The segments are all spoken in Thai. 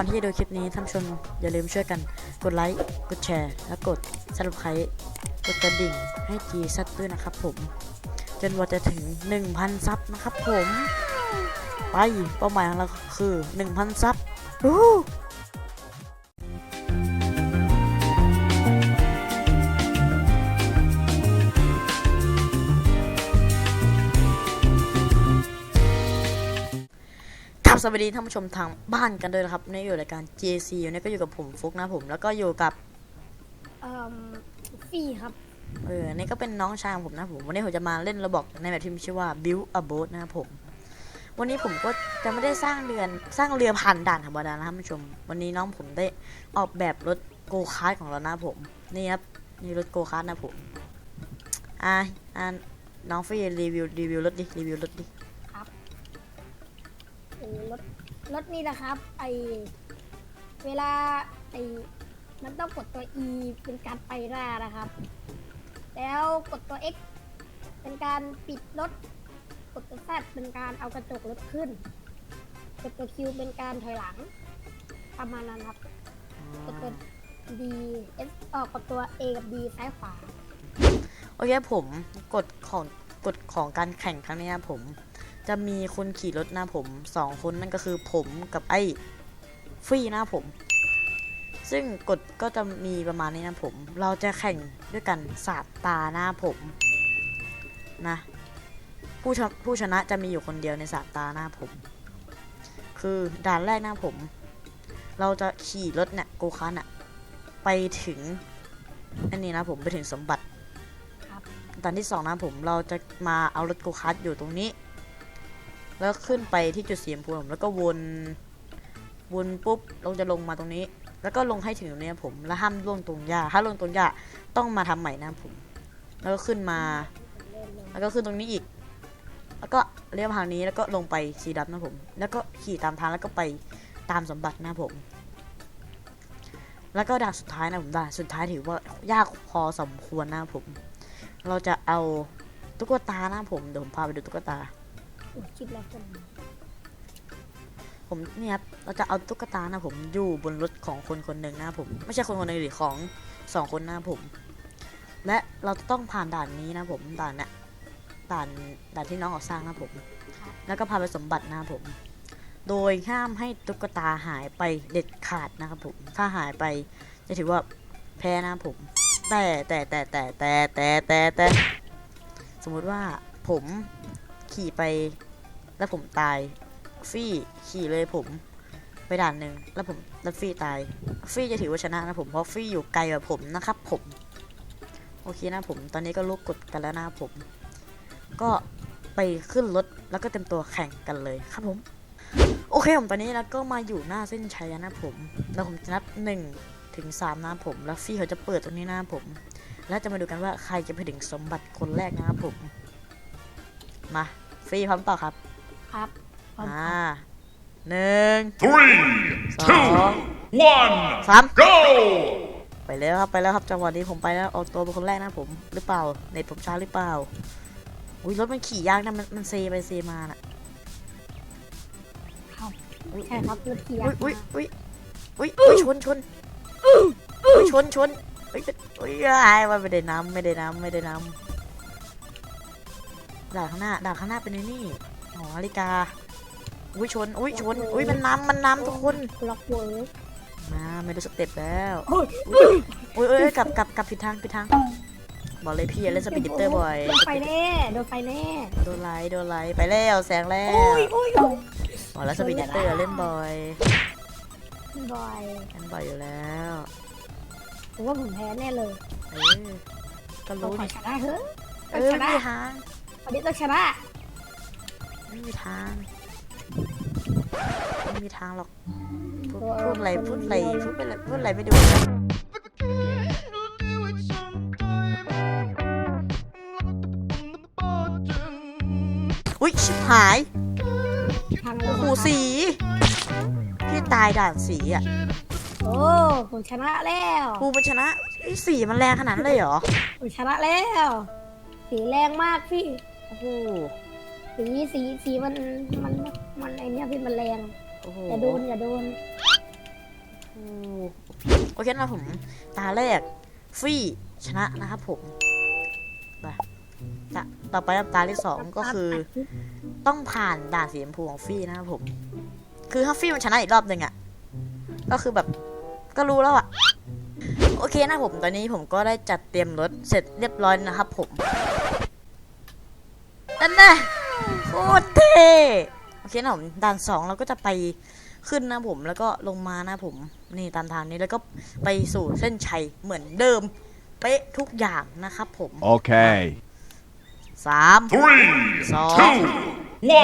ก่อนที่จะดูคลิปนี้ท่านชมอย่าลืมช่วยกันกดไลค์ กดแชร์ และกดซับสไครต์กดกระดิ่งให้จีซัดด้วยนะครับผม จนกว่าจะถึง 1,000 ซับนะครับผม ไปเป้าหมายของเราคือ 1,000 ซับ สวัสดีท่านผู้ชมทางบ้านกันด้วยนะครับในอยู่รายการ JC อยู่นี่ก็อยู่กับผมฟุกนะผมแล้วก็อยู่กับเอ่อฟี่ครับเออนี่ก็เป็นน้องชายของผมนะผมวันนี้ผมจะมาเล่นระบบในแบบที่มีชื่อว่า Build a Boat นะครับผม วันนี้ผมก็จะไม่ได้สร้างเรือสร้างเรือผ่านด่านธรรมดานะท่านผู้ชม วันนี้น้องผมได้ออกแบบรถโกคาร์ทของเรานะผมนี่ครับนี่รถโกคาร์ทนะผมอ่าอ่าน้องฟี่รีวิวรีวิวรถดิรีวิวรถดิเออ รถรถนี่นะครับ ไอเวลาไอมันต้องกดตัว E เป็นการไปหน้านะครับ แล้วกดตัว X เป็นการปิดรถ กดตัว Z เป็นการเอากระจกรถขึ้น กดตัว Q เป็นการถอยหลัง ประมาณนั้นครับ กดตัว D S เออกดตัว A กับ D ซ้ายขวา โอเคผมกฎของกฎของการแข่งครั้งนี้นะผม จะมีคนขี่รถนะผมสองคนนั่นก็คือผมกับไอ้ฟรีนะผม ซึ่งกฎก็จะมีประมาณนี้นะผม เราจะแข่งด้วยกันสาบตาหน้าผมนะผู้ชนะผู้ชนะจะมีอยู่คนเดียวในสาบตาหน้าผม คือด่านแรกหน้าผม เราจะขี่รถเนี่ยโกคาร์ทน่ะไปถึงอันนี้นะผมไปถึงสมบัติครับตอนที่สองนะผมเราจะมาเอารถโกคาร์ทอยู่ตรงนี้ แล้วขึ้นไปที่จุดสีชมพูผมแล้วก็วนวนปุ๊บเราจะลงมาตรงนี้ แล้วก็ลงให้ถึงตรงนี้ผม แล้วห้ามล่วงตรงหญ้าถ้าล่วงตรงหญ้าต้องมาทำใหม่นะผม แล้วก็ขึ้นมา แล้วก็ขึ้นตรงนี้อีก แล้วก็เลี้ยวทางนี้แล้วก็ลงไปสีดำนะผม แล้วก็ขี่ตามทางแล้วก็ไปตามสมบัตินะผม แล้วก็ด่านสุดท้ายนะผมด่านสุดท้ายถือว่ายากพอสมควรนะผม เราจะเอาตุ๊กตานะผมเดี๋ยวผมพาไปดูตุ๊กตา อุ๊ยคิดแล้วคนผมเนี่ยครับเราจะเอาตุ๊กตานะผมอยู่บนรถของคนคนหนึ่งนะผม ไม่ใช่คนคนหนึ่งหรือของสองคนนะผม และเราจะต้องผ่านด่านนี้นะผมด่านเนี่ยด่านด่านที่น้องเขาสร้างนะผม แล้วก็พาไปสมบัตินะผม โดยห้ามให้ตุ๊กตาหายไปเด็ดขาดนะครับผมถ้าหายไปจะถือว่าแพ้นะผม แต่แต่แต่แต่แต่แต่แต่แต่สมมุติว่าผมขี่ไป แล้วผมตาย ฟี่ขี่เลยผม ไปด่านหนึ่งแล้วผมแล้วฟี่ตาย ฟี่จะถือว่าชนะนะผมเพราะฟี่อยู่ไกลกว่าผมนะครับ ผม โอเคนะผม ตอนนี้ก็ลุกกดกันแล้วนะผม ก็ไปขึ้นรถแล้วก็เต็มตัวแข่งกันเลยครับผม โอเคผมตอนนี้แล้วก็มาอยู่หน้าเส้นชัยนะผม แล้วผมจะนับหนึ่งถึงสามนะผม แล้วฟี่เขาจะเปิดตรงนี้นะผม แล้วจะมาดูกันว่าใครจะไปถึงสมบัติคนแรกนะครับผม มาฟี่พร้อมต่อครับ ครับพร้อมอ่าครับหนึ่ง Three, two, one, สาม go! ไปแล้วครับไปแล้วครับจังหวะนี้ผมไปแล้วออกตัวเป็นคนแรกนะผมหรือเปล่าเน็ตผมช้าหรือเปล่าอุ้ยรถมันขี่ยากนะมันมันเซไปเซมาน่ะครับใช่ครับรถเกียอุ้ยร์อุ้ยอุ้ยอุ้ยอุ้ยชนชนอุ้ยชนชนอุ้ยอุ้ยอ้ายว่าไม่ได้น้ำไม่ได้น้ำไม่ได้น้ำด่านข้างหน้าด่านข้างหน้าเป็นไอ้นี่ อ๋อนาฬิกา อุ้ยชน อุ้ยชน อุ้ยมันน้ำมันน้ำทุกคน ล็อกเวิร์กมาไม่ดูสเต็ปแล้วโอ้ยอุ้ยอุ้ยเอ้ยกลับกลับกลับผิดทางผิดทาง บอกเลยพี่อย่าเล่นสปีดดิปเตอร์บ่อย โดนไฟแน่โดนไฟแน่โดนไลท์โดนไลท์ไปแล้วแสงแล้วโอ้ยโอ้ยโอ้ยบอกแล้วสปีดดิปเตอร์เล่นบ่อยบอยเล่นบ่อยอยู่แล้วผมว่าผมแพ้แน่เลยเออก็ต้องรู้ขอดิชนะเถอะเอต้องอชไม่นะมีทางวันนี้ต้องชนะ ไม่มีทาง ไม่มีทางหรอกพูดพูดอะไรพูดอะไรพูดอะไรพูดอะไรไม่ดูอุ้ยชิบหายทางโอ้เราโหสีพี่ตายด่านสีอะโอ้ผมชนะแล้วครูมันชนะไอ้สีมันแรงขนาดนั้นเลยเหรอผมชนะแล้ว สีแรงมากพี่ โอ้โห สีสีสีมันมันมันไอเนี้ยพี่มันแรงโอ้โหอย่าโดนอย่าโดนโอเคนะครับผม ตาแรกฟรีชนะนะครับผมไปตาต่อไปตาที่สองก็คือ ต้องผ่านด่านสีชมพูของฟรีนะครับผม คือถ้าฟรีมันชนะอีกรอบหนึ่งอะก็คือแบบก็รู้แล้วอะโอเคนะผมตอนนี้ผมก็ได้จัดเตรียมรถเสร็จเรียบร้อยนะครับผมนั่นนะโค ตรเท่โอเคนะผมด่านสองเราก็จะไปขึ้นนะผมแล้วก็ลงมานะผมนี่ตามทางนี้แล้วก็ไปสู่เส้นชัยเหมือนเดิม เป๊ะทุกอย่างนะครับผม Okay. สาม Three, Song. two,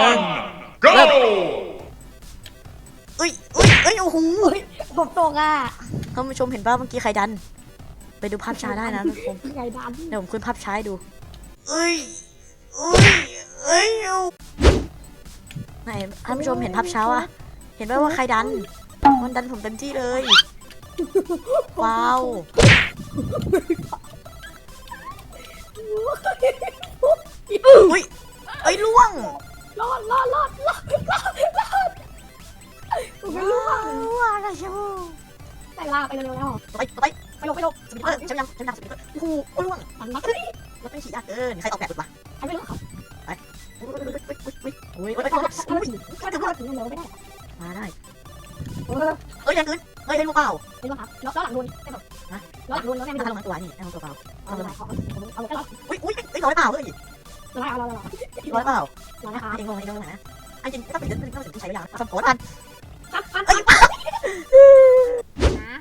one, go! เอ้ยเอ้ยเอ้ยโอ้โหผมตกอะท่านผู้ชมเห็นป่ะเมื่อกี้ใครดัน ไปดูภาพช้าได้นะทุกคนไงดันเดี๋ยวผมขึ้นภาพช้าให้ดู เอ้ย ไหนท่านผู้ชมเห็นภาพช้าอะเห็นป่ะว่าใครดันมันดันผมเต็มที่เลยว้าวอุ้ยเอ้ยล่วงรอดรอดรอดรอดรอดรอดผมไม่รู้ว่าว้าวอะไรเชียวแต่ลาไปเร็วๆแล้วไปไปไปลงไปลงสปิเตอร์ฉันยังฉันยังสปิเตอร์โอ้โหล่วงตันนักเฮ้ยรถไม่ขี่ยากเกินใครออกแบบสุดวะใครไม่รู้ครั งไม่ได้มาได้เออเอ้ยยังคืนเอ้ยได้ลูกเปล่าไม่รู้ครับล้อหลังโดนได้แบบล้อหลังโดนแล้วแม่ไม่ไม่ทันทำลงมาตัวนี่ให้มันตัวเปล่าเอาเลยเอาเอาเอาอุ้ยอุ้ยเอ้ยร้อยเปล่าเฮ้ยเอาเอาเอาเอาร้อยเปล่าเอานะคะไอ้งงไอ้งงนะไอ้จริงต้องเป็นเรื่องต้องถึงใช้เวลาทำโผล่ทันปั๊บปั๊บเอ้ยนะ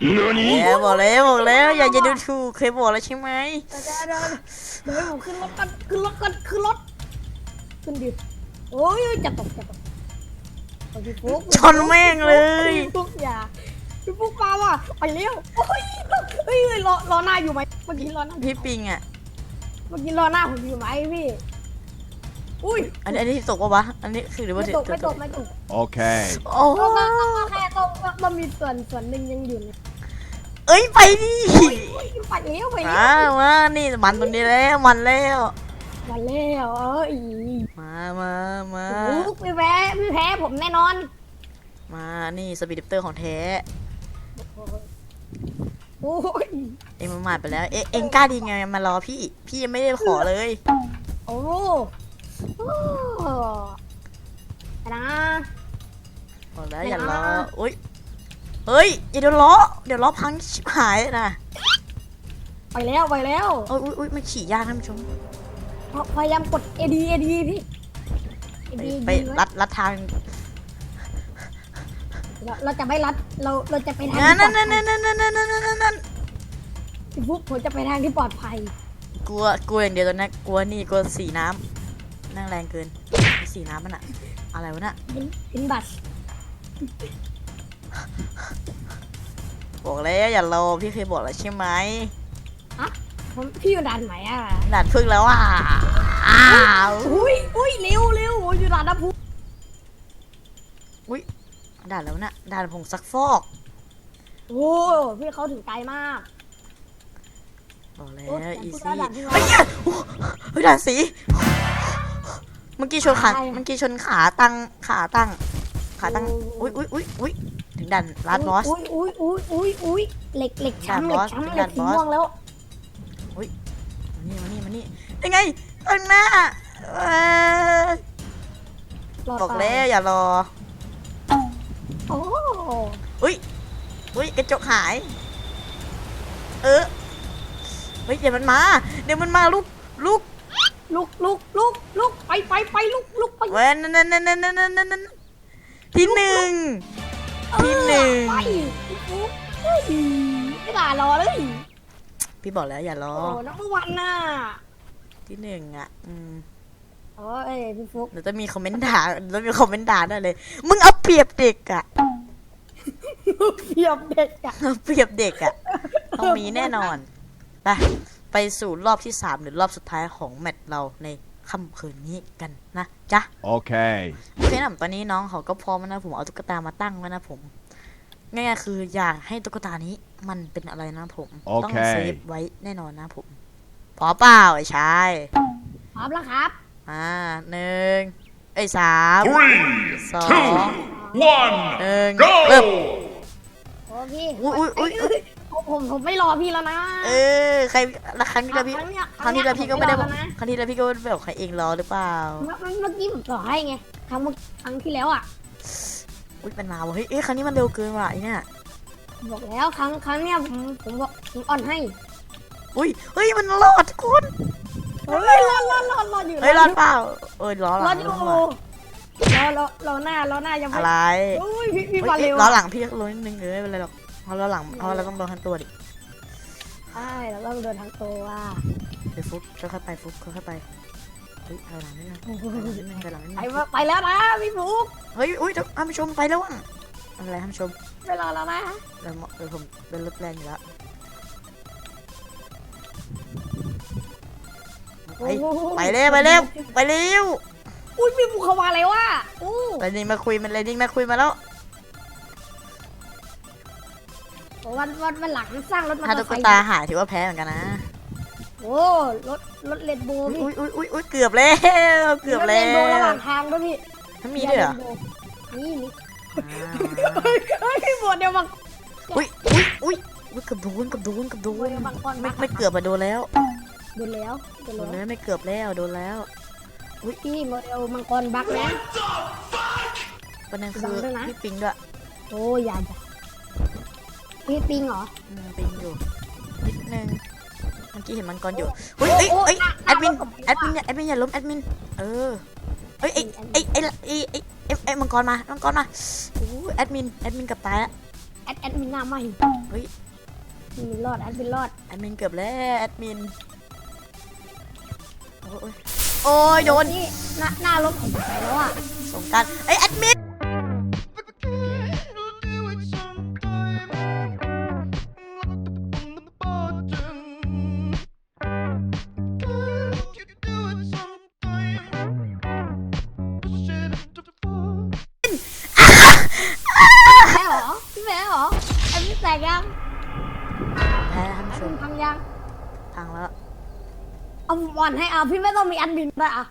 Nani? แย่บอกแล้วบอกแล้วอย่าจะดูถูกเคยบอกแล้วใช่ไหมเดี๋ยวเดี๋ยวเดี๋ยวผมขึ้นรถกันขึ้นรถกันขึ้นรถขึ้นดิโอ้ยจะตกจะตก พี่ฟุ๊กชนแม่งเลยพี่ฟุ๊กอย่าพี่ฟุ๊กมาว่ะไปเร็วโอ้ยเฮ้ยรอรอหน้าอยู่ไหมเมื่อกี้รอหน้าพี่ปิงอะเมื่อกี้รอหน้าผมอยู่ไหมพี่อุ้ยอันนี้อันนี้ตกปะวะอันนี้คือหรือว่าไม่ตกไม่ตกไม่ตก Okay. โอ้ก็ก็ก็แค่ตรงก็มีส่วนส่วนหนึ่งยังอยู่เนี่ยเอ้ยไปดิไปเร็วไปเร็มาวมานี่มันตรงนี้แล้วมันแล้ว มาแล้วเอ้ยมามามาฟุ๊กพี่แพ้พี่แพ้ผมแน่นอนมานี่สปีดเตอร์ของแท้โอ้ยเอ็งมันมาไปแล้ว เอ๊ะเอ็งกล้าดีไงมารอพี่ พี่ยังไม่ได้ขอเลยโอ้โอ้ไปนะบอกแล้วไม่อย่ารอนะอุ้ยเฮ้ยอย่าเดี๋ยวล้อเดี๋ยวล้อพังชิบหายนะไปแล้วไปแล้วโอ้ยอุ้ยอุ้ยมันขี่ยากท่านผู้ชม พยายามกด AD AD พี่ ไป AD ไปรัดรัดทางเราเราจะไม่รัดเราเราจะไปทางนั่นที่ปลนั่อนดนั่นภัยนั่นนั่นนั่นนั่นนั่นนั่นพี่ฟุ๊กผมจะไปทางที่ปลอดภัยกลัวกลัวอย่างเดียวตอนนี้กลัวนี่กลัวสีน้ำนั่งแรงเกินสีน้ำมันอะอะไรวะน่ะอินอินบัสบอกแล้วอย่ารอพี่เคยบอกแล้วใช่ไหม ผมพี่อยู่ด่านไหนอะด่านพึ่งแล้วอะอ้าวอุ้ยอุ้ยเร็วเร็วโอ้ยอยู่ด่านนะพุด่านแล้วน่ะด่านผงซักฟอกโอ้พี่เขาถึงไกลมากบอกแล้โอ้วยอีพูดซี่ด่านที่เฮ้ยโอ้เฮ้ยด่านสีเมื่อกี้ชนขาอะไรเมื่อกี้ชนขาตั้งขาตั้งขาตั้งอุ้ยอุ้ยอุ้ยอุ้ยถึงด่านลาดบอสอุ้ยอุ้ยอุ้ยอุ้ยอุ้ยเหล็กเหล็กช้ำเหล็ด่ากนบอสช้ำเหด่าล็นกบสีอสม่วงแล้วมา นี่มานี่มานี่ยังไงตั้งหน้าเอ้ยรอดบอกตายแล้วอย่ารอโอ้อุ้ยอุ้ยกระจกหาย เออเฮ้ยเดี๋ยวมันมา เดี๋ยวมันมาลูกลูกลุกลุกลุกลุกไปไปไปลุกลุกไปเว้ยนั่นนั่นนั่นนั่นนั่นนั่นนั่นที่หนึ่ง ที่หนึ่งไปลุกเฮ้ยไม่ด่ารอเลย พี่บอกแล้วอย่ารอโอ้นักวันน่ะที่หนึ่งอะ อืมโอ้ยพี่ฟุกเดี๋ยวจะมีคอมเมนต์ด่าเดี๋ยวจะมีคอมเมนต์ด่าได้เลย มึงเอาเปรียบเด็กอะ เพียบเด็กอะเอาเปรียบเด็กอะ ต้องมีแน่นอน ไป ไปสู่รอบที่สามหรือรอบสุดท้ายของแมตช์เราในค่ำคืนนี้กันนะจ๊ะ Okay. โอเคนะผมตอนนี้น้องเขาก็พร้อมแล้วนะผมเอาตุ๊กตามาตั้งไว้นะผม ง่ายๆคืออยากให้ตุ๊กตานี้มันเป็นอะไรนะผม ต้องโอเคเซฟไว้แน่นอนนะผมพอเปล่าไอ้ชายพร้อมแล้วครับ อ่าหนึ่งเอ้ยสาม Three, Song. two, one, หนึ่งเริ่ม go! พี่อุ๊ยอุ๊ยอุ๊ยเอ้ผมผมผมไม่รอพี่แล้วนะ เออใครแล้วครั้งที่แล้วพี่ครั้งเนี้ยครั้งที่แล้วพี่ก็ไม่ได้บอกผรอแล้วนะครั้งที่แล้วพี่ก็ไม่ได้บอกใครเองรอหรือเปล่าเมื่อเมื่อกี้ผมต่อให้ไงครั้งเมื่อครั้งที่แล้วอะ อุ้ยเป็นมาวะเฮ้ยเอ้ยครั้งนี้มันเร็วเกินว่ะไอเนี่ยบอกแล้วครั้งครั้งเนี้ยผมผมบอกผมอ่อนให้อุ้ยเฮ้ยมันรอดทุกคนเฮ้ยรอดรอดรอดรอดอยู่เฮ้ยรอดเปล่าเอ้ยล้อหรลัองดอยู่ล้อหลังรอรอรอหน้ารอหน้ายังไม่อะไรโอ้ยพี่พี่เฮ้ยมาเร็วล้อหลังพี่ก็ล้อนิดนึงเออไม่เป็นไรหรอกเพราะล้อหลังเพราะเราต้องโดนทั้งตัวดิใช่เราต้องเดินทางตัวว่ะเดี๋ยวฟุกค่อยๆไปฟุกค่อยๆไป เฮ้ยเอาหลังนิดนึงเอาหลังนิดนึงเอาหลังนิดไปนึงวะไปแล้วนะพี่ฟุกเฮ้ยอุ้ยเดี๋ยวท่านผู้ชมไปแล้วว่ะอะไรท่านผู้ชมไปรอแล้วนะเราเออผมเป็นรถแรงอยู่แล้วไปโอ้โหไปเร็วไปเร็วไปเร็วอุ้ยพี่ฟุกเขามาแล้วว่ะอู้เลยนิ่งมาคุยมันเลยนิ่งมาคุยมาแล้วโอ้วันวันวันหลังสร้างรถมอถ้าเตอตุ๊ร์กไซค์ตาหายถือว่าแพ้เหมือนกันนะ โอ้รถรถเลนโบว์พี่อุ้ยอุ้ยอุ้ยอุ้ยเกือบแล้วเกือบรถแล้เลนโบว์ระหวว่างทางด้วยพี่มันมีด้วยเหรอนี่มีอ่าเฮ้ยเฮ้ยพี่บวชเดียวบังอุ้ยอุ้ยอุ้ยอุ้ยเกือบโดนเกือบโดนเกือบโดบวชนเดียวบังกรไม่ไม่เกือบอะโดนแล้วโดนแล้วโดนโดนแล้วแล้วไม่เกือบแล้วโดนแล้วพี่โมเดลมังกรบักนะประเด็นคือโดนด้วยนะพี่ปิงด้วยโอ้ยอย่าจ้ะพี่ปิงเหรออืมปิงอยู่นิดนึง เมื่อกี้เห็นมันก่อนอยู่เฮ้ยเอ้ยเอ้ยแอดมินแอดมินอย่าแอดมินอย่าล้มแอดมินเออเอ้ยไอ้ไอ้ไอ้ไอ้ไอ้ไอ้ไอ้มังกรมามังกรมาโอ้ยแอดมินแอดมินเกับตายแล้วแอดแอดมินหน้าไหมเฮ้ยแอดมินรอดแอดมินรอดแอดมินเกือบแล้วแอดมินโอ้ยโอ้ยโดนนี่หน้าหน้ารถผมไปแล้วอะสงกรารไอ้ยแอดมิน ชมิมนพังยังพังแล้วเอาบอลให้เอาพี่ไม่ต้องมีแอดมินด้วยอะ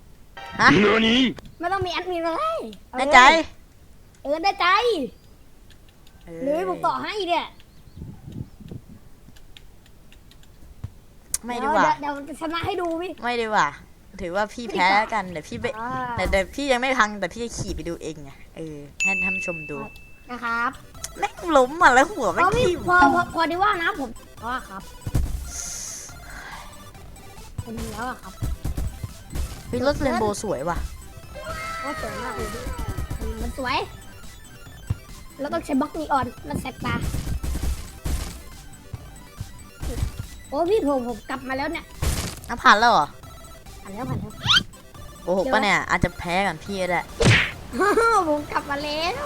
ฮะ何ไม่ต้องมีแอดมินเลยเอาแน่ใจเออได้ใจเออหรือผมต่อให้เนี่ยไม่ดีกว่า เดี๋ยวเดี๋ยวจะชนะให้ดูพี่ ไม่ดีกว่า ถือว่าพี่แพ้แล้วกันเดี๋ยวพี่ไปอ่า แต่แต่พี่ยังไม่พังแต่พี่จะขี่ไปดูเองไงเออให้ท่านผู้ชมดูนะครับแม่งล้มอะแล้วหัวเพแม่งราะพี่ทิ่มพอพอพอดีว่านะผม ว่าครับเป็นแล้วอะครับพี่รถเรนโบว์สวยว่ะ ก็สวยมากเลยพี่มันสวย แล้วต้องใช้บล็อกนีออนมันแสบตาโอ้พี่ผมผมกลับมาแล้วเนี่ยน้ำผ่านแล้วเหรอผ่านแล้วผ่านแล้วโกหกปะเนี่ย อาจจะแพ้กันพี่ก็ได้ ผมกลับมาแล้ว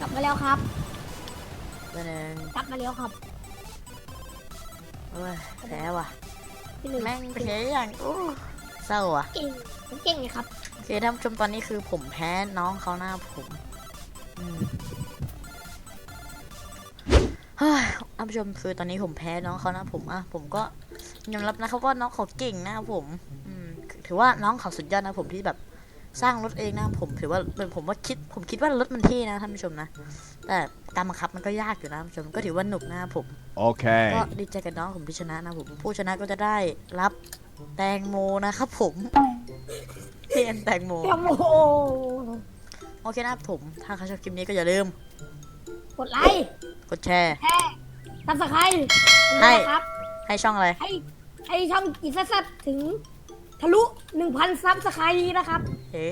กลับมาแล้วครับ ตัวหนึงกลับมาแล้วครับโอ้ยแพ้ว่ะพี่หนึ่งแม่งแพ้อย่างโอ้เศร้าอะเก่งผมเก่งไงครับโอเคท่านผู้ชมตอนนี้คือผมแพ้น้องเขาหน้าผมอืมเฮ้ยท่านผู้ชมคือตอนนี้ผมแพ้น้องเขานะผมอะผมก็ยอมรับนะครับว่าน้องเขาเก่งนะครับผม อืมถือว่าน้องเขาสุดยอดนะผมที่แบบ สร้างรถเองนะผมถือว่าเป็นผมว่าคิดผมคิดว่ารถมันเท่นะท่านผู้ชมนะ แต่การบังคับมันก็ยากอยู่นะท่านผู้ชมก็ถือว่าหนุกนะครับผม Okay. ก็ดีใจกับน้องผมที่ชนะนะผมผู้ชนะก็จะได้รับแตงโมนะครับผมเทียนแตงโมโอ้โหโอเคนะครับผม ถ้าใครชอบคลิปนี้ก็อย่าลืม กดไลค์กดแชร์แชร์ซับสไครต์ให้นะครับให้ช่องอะไรให้ให้ช่องกินซัดๆถึง ทะลุ 1,000 ซับสไครต์นะครับ เฮ้